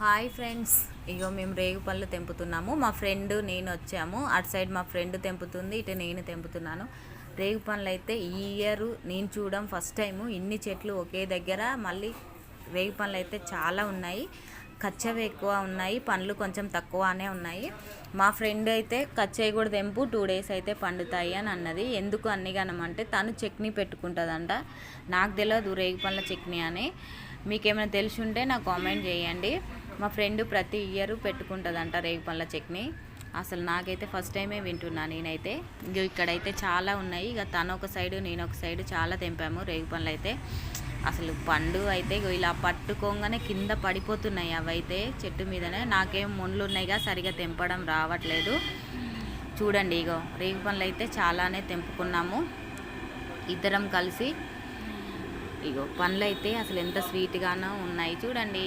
Hi friends. ఇగో మేము రేగు పళ్ళు తెంపుతున్నాము. మా ఫ్రెండ్ నేను వచ్చాము. అటు సైడ్ మా ఫ్రెండ్ తెంపుతుంది ఇటు నేను తెంపుతున్నాను. రేగు పనులు అయితే ఈ ఇయర్ నేను చూడడం ఫస్ట్ టైము ఇన్ని చెట్లు ఒకే దగ్గర. మళ్ళీ రేగు పనులు అయితే చాలా ఉన్నాయి. కచ్చవి ఎక్కువ ఉన్నాయి. పండ్లు కొంచెం తక్కువనే ఉన్నాయి. మా ఫ్రెండ్ అయితే కచ్చవి కూడా తెంపు టూ డేస్ అయితే పండుతాయి అని అన్నది. ఎందుకు అన్ని కనమంటే తను చట్నీ పెట్టుకుంటుందంట. నాకు తెలియదు రేగు పండ్ల చట్నీ అని. మీకేమైనా తెలిసి ఉంటే నాకు కామెంట్ చేయండి. మా ఫ్రెండ్ ప్రతి ఇయర్ పెట్టుకుంటుందంట రేగు పండ్ల చట్నీ. అసలు నాకైతే ఫస్ట్ టైమే వింటున్నా నేనైతే. ఇంక ఇక్కడైతే చాలా ఉన్నాయి. ఇక తను ఒక సైడు నేను ఒక సైడు చాలా తెంపాము రేగు పండ్లు అయితే అసలు పండు అయితే ఇగో ఇలా పట్టుకోగానే కింద పడిపోతున్నాయి అవైతే చెట్టు మీదనే. నాకేం మొండ్లు ఉన్నాయిగా సరిగా తెంపడం రావట్లేదు. చూడండి ఇగో రేగు పండ్లు అయితే చాలానే తెంపుకున్నాము. ఇద్దరం కలిసి ఇగో పండ్లు అయితే అసలు ఎంత స్వీట్గానో ఉన్నాయి. చూడండి.